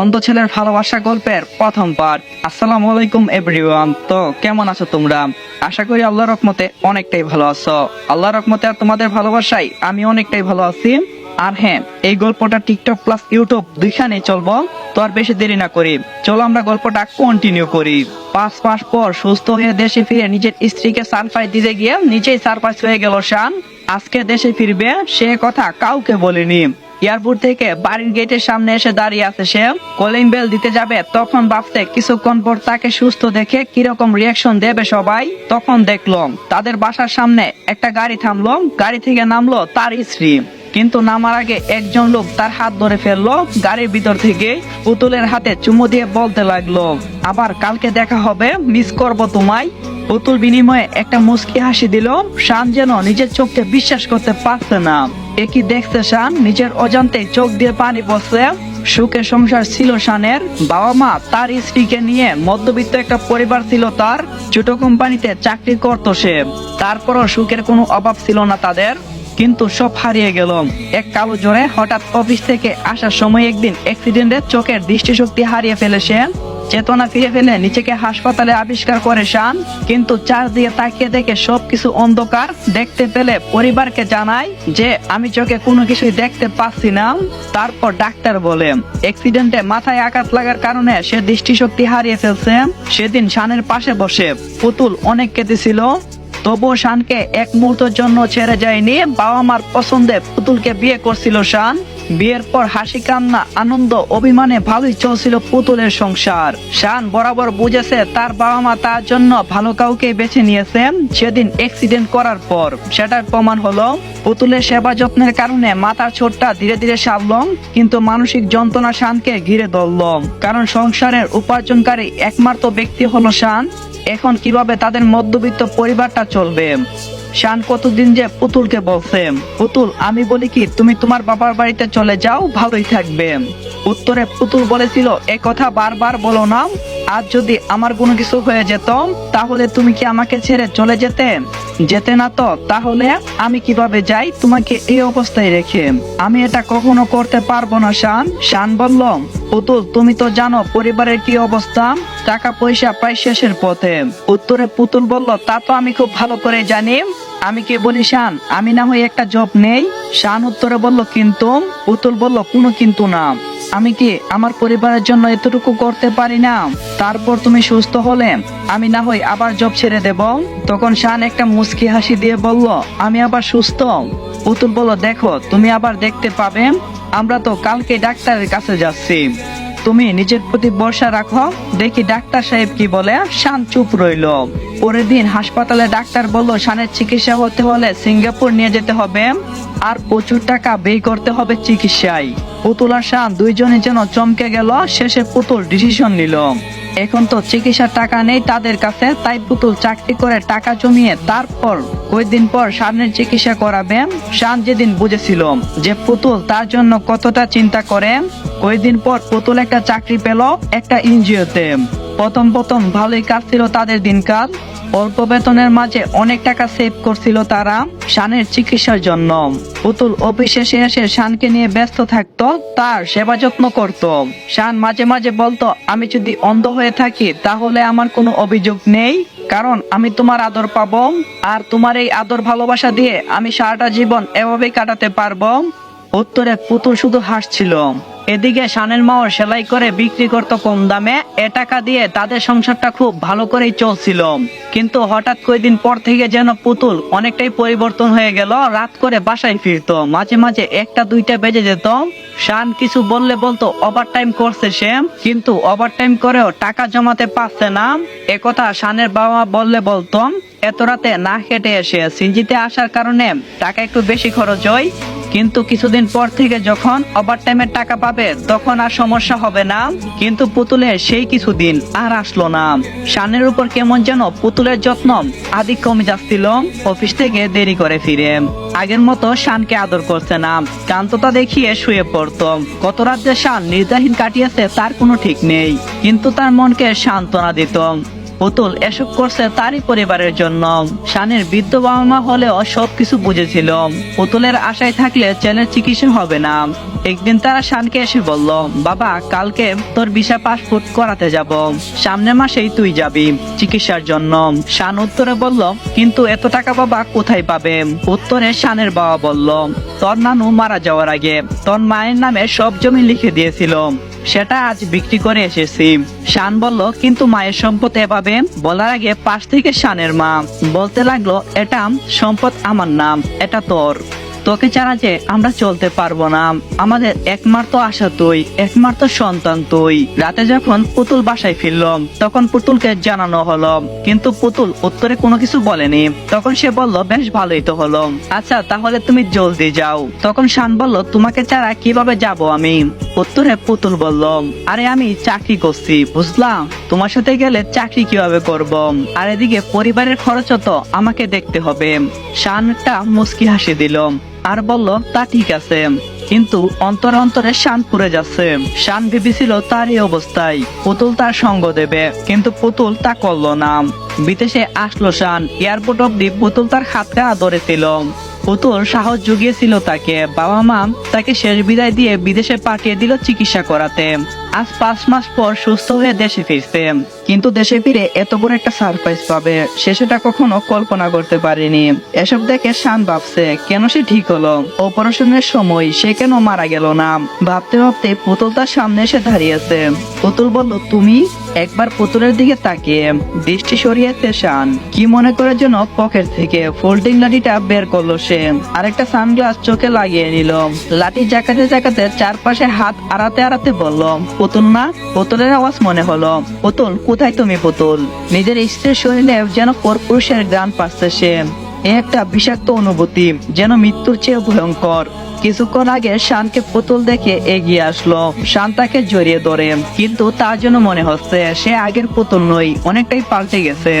অন্ধ ছেলের ভালোবাসা গল্পের প্রথম পার্ট আসসালামু আলাইকুম এভরিওয়ান তো, কেমন আছো তোমরা? আশা করি আল্লাহর রহমতে অনেকটাই ভালো আছো। আল্লাহর রহমতে আর তোমাদের ভালোবাসাই আমি অনেকটাই ভালো আছি। আর হ্যাঁ এই গল্পটা টিকটক প্লাস ইউটিউব দুইখানে চলবো, তো আর বেশি দেরি না করি। চলো আমরা গল্পটা কন্টিনিউ করি। পাঁচ মাস পর সুস্থ হয়ে দেশে ফিরে নিজের স্ত্রীকে সারপ্রাইজ দিতে গিয়ে নিজেই সারপ্রাইজ হয়ে গেল শান। আজকে দেশে ফিরবে, সে কথা কাউকে বলেনি। এয়ারপোর্ট থেকে বাড়ির গেটের সামনে এসে দাঁড়িয়ে আছে সে। কলিং বেল দিতে যাবে, তখন ভাবতে কিছুক্ষণ পর তাকে সুস্থ দেখে কীরকম রিয়াকশন দেবে সবাই। তখন দেখল, তাদের বাসার সামনে একটা গাড়ি থামলো, গাড়ি থেকে নামলো তার স্ত্রী। কিন্তু নামার আগে একজন লোক তার হাত ধরে ফেলল, গাড়ির ভিতর থেকে পুতুলের হাতে চুমু দিয়ে বলতে লাগল, আবার কালকে দেখা হবে মিস করব তোমায়। পুতুল বিনিময়ে একটা মুস্কি হাসি দিল। শান যেন নিজের চোখকে বিশ্বাস করতে পারছে না। একই দেখছে শান? নিজের অজান্তে চোখ দিয়ে পানি পড়ছে। সুখের সংসার ছিল শানের। বাবা মা তার স্ত্রীকে নিয়ে মধ্যবিত্ত একটা পরিবার ছিল তার। ছোট কোম্পানিতে চাকরি করতো সে। তারপরও সুখের কোনো অভাব ছিল না তাদের। কিন্তু সব হারিয়ে গেল। এক কালো জ্বরে হঠাৎ অফিস থেকে আসার সময় একদিন অ্যাক্সিডেন্টে চোখের দৃষ্টিশক্তি হারিয়ে ফেলে সে। চেতনা ফিরে ফেলে নিজেকে হাসপাতালে আবিষ্কার করে শান, কিন্তু চারদিকে তাকিয়ে দেখে সবকিছু অন্ধকার। দেখতে পেলে পরিবারকে জানায় যে, আমি চোখে কোনো কিছুই দেখতে পাচ্ছি না। তারপর ডাক্তার বলে, অ্যাক্সিডেন্টে মাথায় আঘাত লাগার কারণে সে দৃষ্টিশক্তি হারিয়ে ফেলছে। সেদিন শানের পাশে বসে পুতুল অনেক কেঁদেছিল। তবুও শানকে এক মুহূর্তের জন্য ছেড়ে যায়নি। বাবা মার পছন্দে পুতুলকে বিয়ে করছিল শান। বিয়ের পর হাসি, কান্না, আনন্দ, অভিমানে ভালোই চলছিল পুতুলের সংসার। শান বরাবর বুঝেছে তার বাবা মা তার জন্য ভালো কাউকে বেছে নিয়েছে। সেদিন অ্যাক্সিডেন্ট করার পর সেটার প্রমাণ হলো, পুতুলের সেবা যত্নের কারণে মাথার ছোটটা ধীরে ধীরে সারলম, কিন্তু মানসিক যন্ত্রণা শানকে ঘিরে ধরল কারণ সংসারের উপার্জনকারী একমাত্র ব্যক্তি হলো শান। এখন কীভাবে তাদের মধ্যবিত্ত পরিবারটা চলবে? শান কতদিন যে পুতুলকে বলছে? পুতুল, আমি বলি কি, তুমি তোমার বাবার বাড়িতে চলে যাও, ভালোই থাকবে। উত্তরে পুতুল বলেছিল, এ কথা বারবার বলো না। আজ যদি আমার কোনো কিছু হয়ে যেত, তাহলে তুমি কি আমাকে ছেড়ে চলে যেতে? যেতে না তো, তাহলে আমি কীভাবে যাই? তোমাকে এই অবস্থায় রেখে। আমি এটা কখনো করতে পারব না, শান। শান বলল, পুতুল, তুমি তো জানো পরিবারের কি অবস্থা। টাকা পয়সা প্রায় শেষের পথে। উত্তরে পুতুল বলল, তা তো আমি খুব ভালো করে জানি। আমি কি বলি শান? আমি না হয় একটা জব নেই। শান উত্তরে বলল, কিন্তু পুতুল বলল, কোনো কিন্তু না। আমি কি আমার পরিবারের জন্য এতটুকু করতে পারি না? তারপর তুমি সুস্থ হলে। আমি না হয় আবার জব ছেড়ে দেব তখন শান একটা মুচকি হাসি দিয়ে বলল, আমি আবার সুস্থ পুতুল বলল, দেখো, তুমি আবার দেখতে পাবে। আমরা তো কালকে ডাক্তারের কাছে যাচ্ছি। তুমি নিজের প্রতি ভরসা রাখো। দেখি ডাক্তার সাহেব কি বলে। শান চুপ রইল। পরের দিন হাসপাতালে ডাক্তার বলল, শানের চিকিৎসা হতে হলে সিঙ্গাপুর নিয়ে যেতে হবে। আর প্রচুর টাকা ব্যয় করতে হবে চিকিৎসায়। পুতুল আর শান দুইজনে যেন চমকে গেল। শেষে পুতুল ডিসিশন নিল। এখন তো চিকিৎসার টাকা নেই তাদের কাছে, তাই পুতুল চাকরি করে টাকা জমিয়ে তারপর ওই দিন পর শানের চিকিৎসা করাবে শান যেদিন বুঝেছিল যে পুতুল তার জন্য কতটা চিন্তা করে দিন পর পুতুল একটা চাকরি পেল একটা এনজিওতে। প্রথম প্রথম ভালোই কাটছিল তাদের দিনকাল। অল্প বেতনের মাঝে অনেক টাকা সেভ করছিল তারা শানের চিকিৎসার জন্য। পুতুল অফিসে এসে শানকে নিয়ে ব্যস্ত থাকতো, তার সেবা যত্ন করত। শান মাঝে মাঝে বলতো, আমি যদি অন্ধ হয়ে থাকি, তাহলে আমার কোনো অভিযোগ নেই, কারণ আমি তোমার আদর পাবো, আর তোমার এই আদর ভালোবাসা দিয়ে আমি সারাটা জীবন এভাবেই কাটাতে পারব। উত্তরে পুতুল শুধু হাসছিল। এদিকে শানের মাও সেলাই করে বিক্রি করত কম দামে, এ টাকা দিয়ে তাদের সংসারটা খুব ভালো করেই চলছিল। কিন্তু হঠাৎ কয়েকদিন পর থেকে যেন পুতুল অনেকটাই পরিবর্তন হয়ে গেল, রাত করে বাসায় ফিরতো। মাঝে মাঝে একটা দুইটা বেজে যেত। শান কিছু বললে বলতো ওভার টাইম করছে সে। কিন্তু ওভার টাইম করেও টাকা জমাতে পারছে না। একথা শানের বাবা বললে বলতো এত রাতে না হেঁটে এসে সিনজিতে আসার কারণে টাকা একটু বেশি খরচ হয়। কিন্তু কিছুদিন পর থেকে যখন ওভার টাইমের টাকা পাবে, তখন আর সমস্যা হবে না। কিন্তু পুতুলের সেই কিছুদিন আর আসলো না। শানের উপর কেমন যেন পুতুলের যত্ন আদি কমে যাচ্ছিল। অফিস থেকে দেরি করে ফিরে। আগের মতো শানকে আদর করছে না। কান্ততা দেখিয়ে শুয়ে পড়তো। কত রাত যে শান নির্দাহীন কাটিয়েছে, তার কোনো ঠিক নেই। কিন্তু তার মনকে সান্ত্বনা দিত। পুতুল এসব করছে তারই পরিবারের জন্য। শানের বৃদ্ধ বাবা মা হলেও সবকিছু বুঝেছিল। পুতুলের আশায় থাকলে ছেলের চিকিৎসা হবে না। একদিন তারা শানকে এসে বলল, বাবা, কালকে তোর ভিসা পাসপোর্ট করাতে যাব। সামনের মাসেই তুই যাবি চিকিৎসার জন্য। শান উত্তরে বলল, কিন্তু এত টাকা বাবা কোথায় পাবে? উত্তরে শানের বাবা বলল, তোর নানু মারা যাওয়ার আগে তোর মায়ের নামে সব জমি লিখে দিয়েছিল। সেটা আজ বিক্রি করে এসেছি। শান বলল, কিন্তু মায়ের সম্পদ এভাবে? বলার আগে পাশ থেকে শানের মা, বলতে লাগল, এটা সম্পদ আমার নাম, এটা তোর। তোকে ছাড়া যে আমরা চলতে পারব না। আমাদের একমাত্র আশা তুই, একমাত্র সন্তান তুই। রাতে যখন পুতুল বাসায় ফিরল তখন পুতুলকে জানানো হলো। কিন্তু পুতুল উত্তরে কোনো কিছু বলেনি। তখন সে বলল, বেশ ভালোই তো হলো। আচ্ছা তাহলে তুমি জলদি যাও। তখন শান বলল, তোমাকে ছাড়া কীভাবে যাব আমি? উত্তরে পুতুল বলল, আরে আমি চাকরি করছি, বুঝলাম? তোমার সাথে গেলে চাকরি কীভাবে করব? আর এদিকে পরিবারের খরচ তো আমাকে দেখতে হবে। শানটা মুস্কি হাসি দিল আর বলল, তা ঠিক আছে। কিন্তু অন্তর অন্তরে শান পুড়ে যাচ্ছে। শান ভেবেছিল তার এই অবস্থায় পুতুল তার সঙ্গ দেবে, কিন্তু পুতুল তা করল না। বিদেশে আসলো শান। এয়ারপোর্ট অব্দি পুতুল তার হাতটা ধরেছিল। পুতুল সাহস জুগিয়েছিল তাকে। বাবা মা তাকে শেষ বিদায় দিয়ে বিদেশে পাঠিয়ে দিল চিকিৎসা করাতে। আজ পাঁচ মাস পর সুস্থ হয়ে দেশে ফিরছে। কিন্তু দেশে ফিরে এত বড় একটা সারপ্রাইজ পাবে সে সেটা কখনো কল্পনা করতে পারেনি। এসব দেখে শান ভাবছে, কেন সে ঠিক হলো? অপারেশনের সময় সে কেন মারা গেল না? ভাবতে ভাবতে পুতুল তার সামনে এসে দাঁড়িয়েছে। পুতুল বলল, তুমি একবার পুতুলের দিকে তাকিয়ে দৃষ্টি সরিয়েছে শান কি মনে করে জন্য পকেট থেকে ফোল্ডিং লাঠিটা বের করল সে। আর আরেকটা সানগ্লাস চোখে লাগিয়ে নিল। লাঠি জাকাতে জাকাতে চারপাশে হাত আড়াতে আড়াতে বলল, পুতুল না, পুতুলের আওয়াজ মনে হলো। পুতুল কোথায় তুমি পুতুল? নিজের স্ত্রীর শরীরে যেন কর্পোরেশন গান পাচ্ছে সে। একটা বিষাক্ত অনুভূতি, যেন মৃত্যুর চেয়ে ভয়ঙ্কর। কিছুক্ষণ আগে শানকে পুতুল দেখে এগিয়ে আসলো। শান তাকে জড়িয়ে ধরে, কিন্তু তার জন্য মনে হচ্ছে সে আগের পুতুল নই অনেকটাই পাল্টে গেছে।